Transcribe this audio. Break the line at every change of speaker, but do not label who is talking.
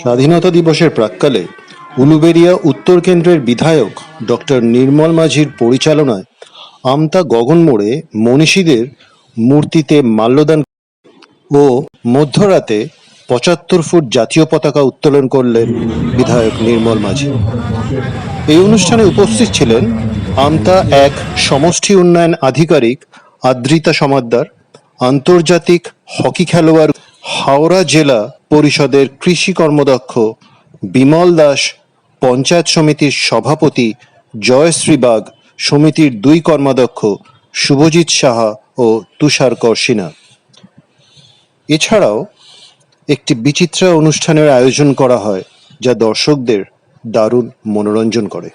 স্বাধীনতা দিবসের প্রাক্কালে উলুবেড়িয়া উত্তর কেন্দ্রের বিধায়ক ডক্টর নির্মল মাঝির পরিচালনায় আমতা গগন মোড়ে মনীষীদের মূর্তিতে মাল্যদান ও মধ্যরাতে পঁচাত্তর ফুট জাতীয় পতাকা উত্তোলন করলেন বিধায়ক নির্মল মাঝি। এই অনুষ্ঠানে উপস্থিত ছিলেন আমতা এক সমষ্টি উন্নয়ন আধিকারিক আদ্রিতা সমাদ্দার, আন্তর্জাতিক হকি খেলোয়াড় হাওড়া জেলা পরিষদের কৃষি কর্মদক্ষ বিমল দাস, পঞ্চায়েত সমিতির সভাপতি জয়শ্রী বাগ, সমিতির দুই কর্মাধ্যক্ষ শুভজিৎ সাহা ও তুষার কর সিনহা। এছাড়াও একটি বিচিত্রা অনুষ্ঠানের আয়োজন করা হয়, যা দর্শকদের দারুণ মনোরঞ্জন করে।